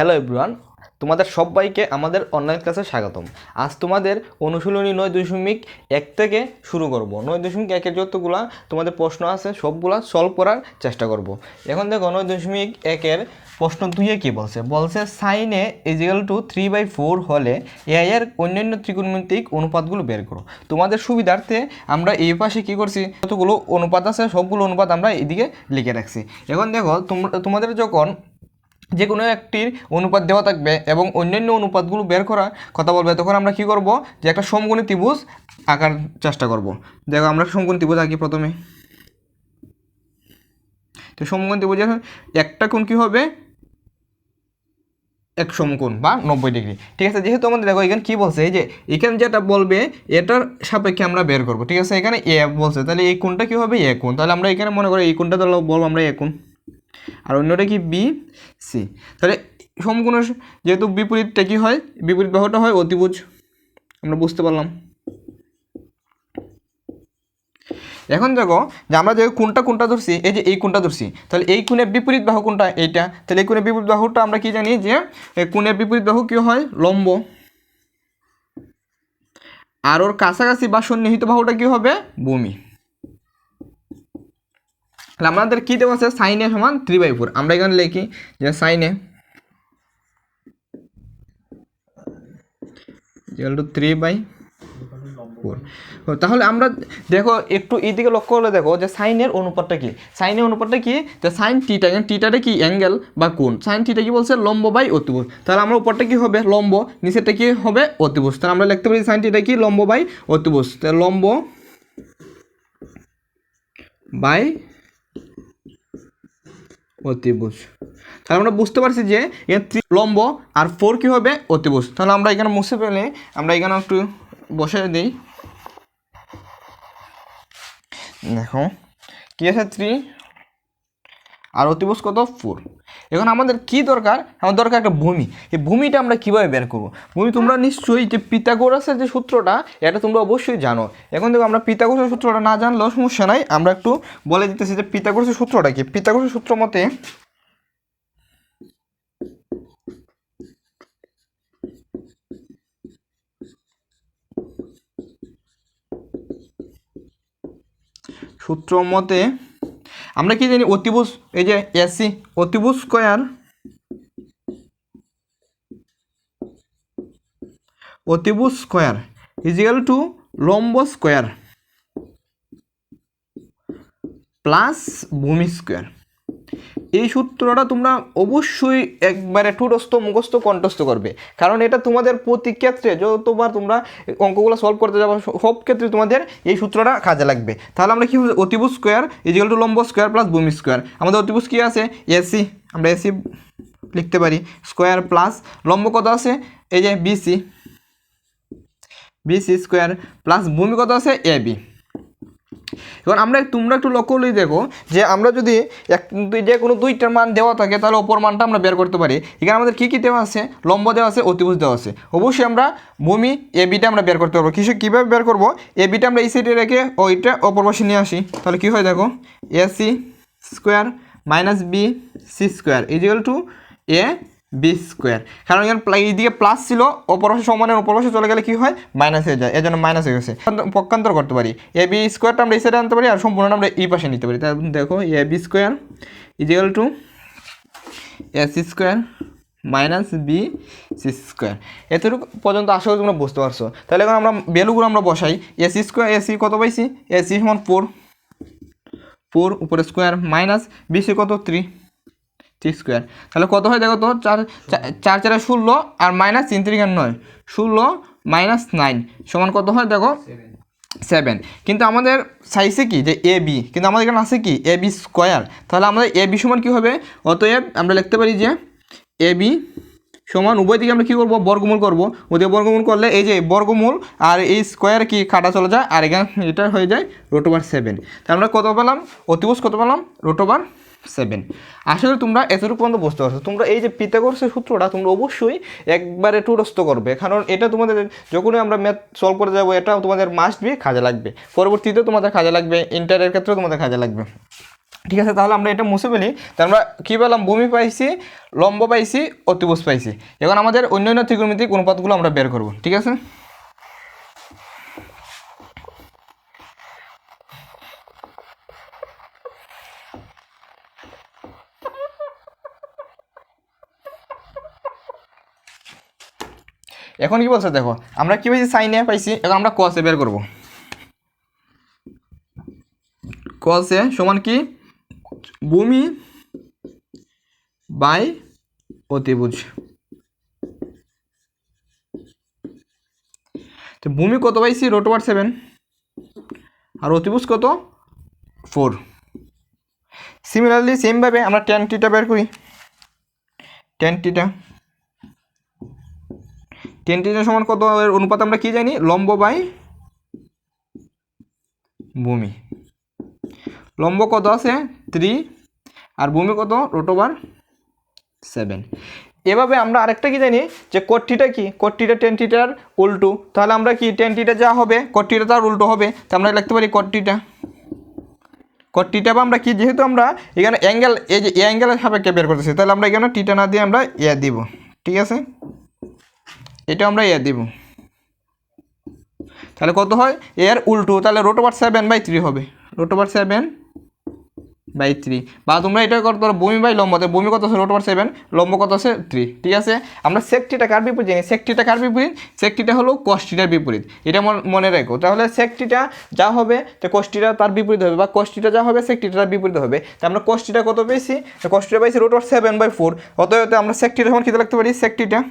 Hello everyone তোমাদের সবাইকে আমাদের অনলাইন ক্লাসে স্বাগতম। আজ তোমাদের অনুশীলনী নয় দশমিক এক থেকে শুরু করব। নয় দশমিক একের যতগুলা তোমাদের প্রশ্ন আছে, সবগুলা সলভ করার চেষ্টা করব। এখন দেখো, নয় দশমিক একের প্রশ্ন দুইয়ে কী বলছে? বলছে সাইনে equal to three by four হলে এ এর অন্যান্য ত্রিকোণমিতিক অনুপাতগুলো বের করো। তোমাদের সুবিধার্থে আমরা এই পাশে কী করছি? যতগুলো অনুপাত আছে, সবগুলো অনুপাত আমরা এদিকে লিখে রাখছি। এখন দেখো তোমাদের যখন যে কোনো একটির অনুপাত দেওয়া থাকবে এবং অন্যান্য অনুপাতগুলো বের করার কথা বলবে, তখন আমরা কি করব? যে একটা সমকোণী ত্রিভুজ আঁকার চেষ্টা করব। দেখো, আমরা সমকোণী ত্রিভুজ আঁকি প্রথমে। তো সমকোণ ত্রিভুজের একটা কোণ কী হবে? এক সমকোণ বা নব্বই ডিগ্রি। ঠিক আছে, যেহেতু আমাদের দেখো, এখানে কী বলছে? এই যে, এখানে যেটা বলবে, এটার সাপেক্ষে আমরা বের করব। ঠিক আছে, এখানে এ বলছে, তাহলে এই কোণটা কী হবে? এ কোণ। তাহলে আমরা এখানে মনে করি এই কোণটা, তাহলে বলব আমরা এ কোণ। আর অন্যটা কি? বি সি তাহলে সমকোণের যেহেতু বিপরীতটা কি হয়? বিপরীত বাহুটা হয় অতিভুজ। আমরা বুঝতে পারলাম। এখন দেখো যে আমরা যে কোনটা কোনটা ধরছি, এই যে এই কোনটা ধরছি, তাহলে এই কোণের বিপরীত বাহু কোনটা? এইটা। তাহলে এই কোণের বিপরীত বাহুটা আমরা কি জানি যে কোণের বিপরীত বাহু কি হয়? লম্ব। আর ওর কাছাকাছি বা সন্নিহিত বাহুটা কি হবে? ভূমি। তাহলে আমাদের কী দেওয়া আছে? সাইনে সমান থ্রি বাই ফোর আমরা এখানে লিখি যে সাইনে টু থ্রি বাই ফোর তাহলে আমরা দেখো, একটু এইদিকে লক্ষ্য করলে দেখো যে সাইনের অনুপাতটা কি? সাইনের অনুপাতটা কি? যে সাইন টিটা টিটাটা কি? অ্যাঙ্গেল বা কোন সাইন টিটা কি বলছে? লম্ব বাই অতিভুজ। তাহলে আমরা উপরটা কি হবে? লম্ব। নিচেরটা কি হবে? অতিভুজ। তাহলে আমরা লিখতে পারি সাইন টিটা কি? লম্ব বাই অতিভুজ। তাহলে লম্ব বাই অতিভুজ। তাহলে আমরা বুঝতে পারছি যে এখানে থ্রি লম্ব আর ফোর কী হবে অতিভুজ। তাহলে আমরা এখানে মুছে পেলে আমরা এখানে একটু বসে দিই। দেখো, কী আছে থ্রি আর অতিভুজ কত? ফোর এখন আমাদের কি দরকার? আমার দরকার একটা ভূমি। এই ভূমিটা আমরা কীভাবে বের করব? ভূমি তোমরা নিশ্চয়ই যে পিতাগোরাসের যে সূত্রটা, এটা তোমরা অবশ্যই জানো। এখন দেখো আমরা পিতাগোরাসের সূত্রটা না জানলেও সমস্যা নাই। আমরা একটু বলে দিতেছি যে পিতাগোরাসের সূত্রটা কি? পিতাগোরাসের সূত্র মতে সূত্র মতে আমরা কি জানি অতিভুজ, এই যে এসি অতিভুজ স্কোয়ার অতিভুজ স্কোয়ার ইজিক্যাল টু লম্ব স্কোয়ার প্লাস ভূমি স্কোয়ার। এই সূত্রটা তোমরা অবশ্যই একবারে ঠুটস্থ, মুখস্থ, কণ্ঠস্থ করবে। কারণ এটা তোমাদের প্রতি ক্ষেত্রে যতবার তোমরা অঙ্কগুলো সলভ করতে যাব সব ক্ষেত্রে তোমাদের এই সূত্রটা কাজে লাগবে। তাহলে আমরা কি অতিভুজ স্কোয়ার ইজিক্যাল টু লম্ব স্কোয়ার প্লাস ভূমি স্কোয়ার আমাদের অতিভুজ কী আছে? এসি আমরা এসি লিখতে পারি। স্কোয়ার প্লাস লম্ব কত আছে? এই যে বিসি বিসি স্কোয়ার প্লাস ভূমি কত আছে? এ এবার আমরা তোমরা একটু লক্ষ্য করলেই দেখো যে আমরা যদি এক যে কোনো দুইটার মান দেওয়া থাকে, তাহলে অপর মানটা আমরা বের করতে পারি। এখানে আমাদের কী কী দেওয়া আছে? লম্ব দেওয়া আছে, অতিভুজ দেওয়া আছে। অবশ্যই আমরা ভূমি এ বিটা আমরা বের করতে পারব। কিছু কীভাবে বের করব? এ বিটা আমরা এই সাইডে রেখে ওইটা অপর পাশে নিয়ে আসি। তাহলে কী হয় দেখো A C square minus B C square equal to A B square কারণ এখানে এইদিকে প্লাস ছিল অপর পাশে সমানের অপর চলে গেলে কি হয়? মাইনাস হয়ে যায়। এর জন্য মাইনাস হয়ে গেছে। পক্ষান্তর করতে পারি। এ বি স্কোয়ারটা আমরা এই সাইডে আনতে পারি, আর সম্পূর্ণ আমরা এই পাশে নিতে পারি। তাহলে দেখো A B square equal to A C square minus B C square এতটুকু পর্যন্ত আশা করি তোমরা বুঝতে পারছ। তাহলে এখন আমরা ভ্যালুগুলো আমরা বসাই। A C square A C কত পাইছি? এ সি সমান ফোর ফোর উপরে স্কোয়ার মাইনাস বিসি কত? Three three square. তাহলে কত হয় দেখো তো? চার চার চারে ষোলো আর মাইনাস তিন তিরিকা নয়। ষোলো মাইনাস নাইন সমান কত হয় দেখো? সেভেন। কিন্তু আমাদের সাইজে কি? যে এ বি। কিন্তু আমাদের এখানে আছে কি? A B square. তাহলে আমাদের এ বি সমান কী হবে? অতএব আমরা লিখতে পারি যে এ বি সমান উভয় দিকে আমরা কী করব? বর্গমূল করব। ওদিকে বর্গমূল করলে এই যে বর্গমূল আর এই স্কোয়ার কি কাটা চলে যায়? আর এখানে এটা হয়ে যায় রোটোবার সেভেন। তাহলে আমরা কত পেলাম? অতিবুজ কত পেলাম? Root over seven. করি তোমরা এতটুকু পর্যন্ত বুঝতে পারছ। তোমরা এই যে পিতাগোরাসের সূত্রটা তোমরা অবশ্যই একবারে টুরস্থ করবে। কারণ এটা তোমাদের যখনই আমরা ম্যাথ সলভ করে যাব, এটা তোমাদের মাস্ট বি কাজে লাগবে। পরবর্তীতে তোমাদের কাজে লাগবে ইন্টারের ক্ষেত্রেও তোমাদের কাজে লাগবে। ঠিক আছে, তাহলে আমরা এটা মুছে ফেলি। তাহলে আমরা কী পেলাম? ভূমি পাইছি, লম্ব পাইছি, অতিভুজ পাইছি। এখন আমাদের অন্যান্য ত্রিকোণমিতিক অনুপাতগুলো আমরা বের করব। ঠিক আছে? এখন কি বলছে দেখো, আমরা কি পাইছি সাইনে পাইছি, এখন আমরা কসে বের করব। কসে সমান কি? ভূমি বাই অতিভুজ। তো ভূমি কত পাইছি? রোট ওভার সেভেন আর অতিভুজ কত? ফোর সিমিলারলি সেমভাবে আমরা টেন টিটা বের করি। টেন টিটা টেন সমান কত এর অনুপাত আমরা কি জানি? লম্ব বাই ভূমি। লম্ব কত আছে? থ্রি আর ভূমি কত? রোট ওভার সেভেন এভাবে আমরা আরেকটা কি জানি? যে কোটটিটা কি? কোটটিটা টেন টিটার উল্টো। তাহলে আমরা কি? টেন টিটা যা হবে কোটটিটা তার উল্টো হবে। তা আমরা লিখতে পারি কোটটিটা কোটটিটা বা আমরা কি? যেহেতু আমরা এখানে অ্যাঙ্গেল এই যে অ্যাঙ্গেলের সাপেক্ষে বের করতেছি, তাহলে আমরা এখানে টিটা না দিয়ে আমরা ইয়া দিব। ঠিক আছে? এটা আমরা এ দিব। তাহলে কত হয়? এর উল্টো, তাহলে root over seven by three হবে। Root over seven by three বা তোমরা এটা করতে পারো বমি বাই লম্ব, তো বমি কত আছে? রোট ওভার সেভেন লম্ব কত আছে? থ্রি ঠিক আছে? আমরা সেকটিটা কার বিপরীত জানি? সেকটিটা কার বিপরীত? সেকটিটা হলো কষ্টিটার বিপরীত। এটা মন- রেখো। তাহলে সেকটিটা যা হবে, তো কষ্টিটা তার বিপরীত হবে। বা কষ্টিটা যা হবে সেকটিটা তার বিপরীত হবে। তা আমরা কষ্টিটা কত পেয়েছি? কষ্টিটা পাইছি root over seven by four অতএব আমরা সেকটিটা সমান খেতে লাগতে পারি? সেকটিটা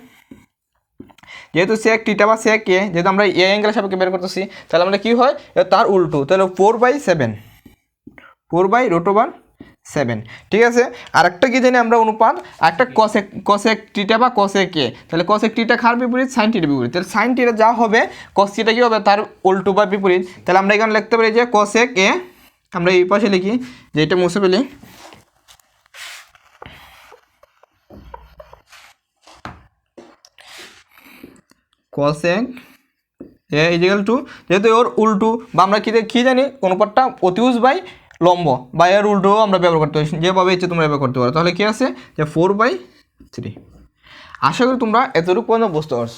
যেহেতু সেক টিটা বা সেক এ যেহেতু আমরা এ অ্যাঙ্গেলের সাপেক্ষে বের করতেছি, তাহলে আমরা কী হয়? তার উল্টো, তাহলে four by seven four by root over seven ঠিক আছে? আরেকটা কি জানি আমরা অনুপাত? একটা কসেক কসেক টিটা বা কসেক এ তাহলে কসেক টিটা খার বিপরীত? সাইন টিটা বিপরীত। তাহলে সাইন টিটা যা হবে কস টিটা কি হবে? তার উল্টো বা বিপরীত। তাহলে আমরা এখানে লিখতে পারি যে কসেক এ আমরা এই পাশে লিখি, যে এটা মুছে ফেলি। কসেক এ ইজিক্যাল টু যেহেতু ওর উল্টু, বা আমরা কী কী জানি, অনুপাতটা অতিউজ বাই লম্ব, বা এর উল্টো আমরা ব্যবহার করতে পারি। যেভাবে ইচ্ছে তোমরা ব্যবহার করতে পারো। তাহলে কী আছে? যে ফোর বাই থ্রি আশা করি তোমরা এতটুকু পর্যন্ত বুঝতে পারছ।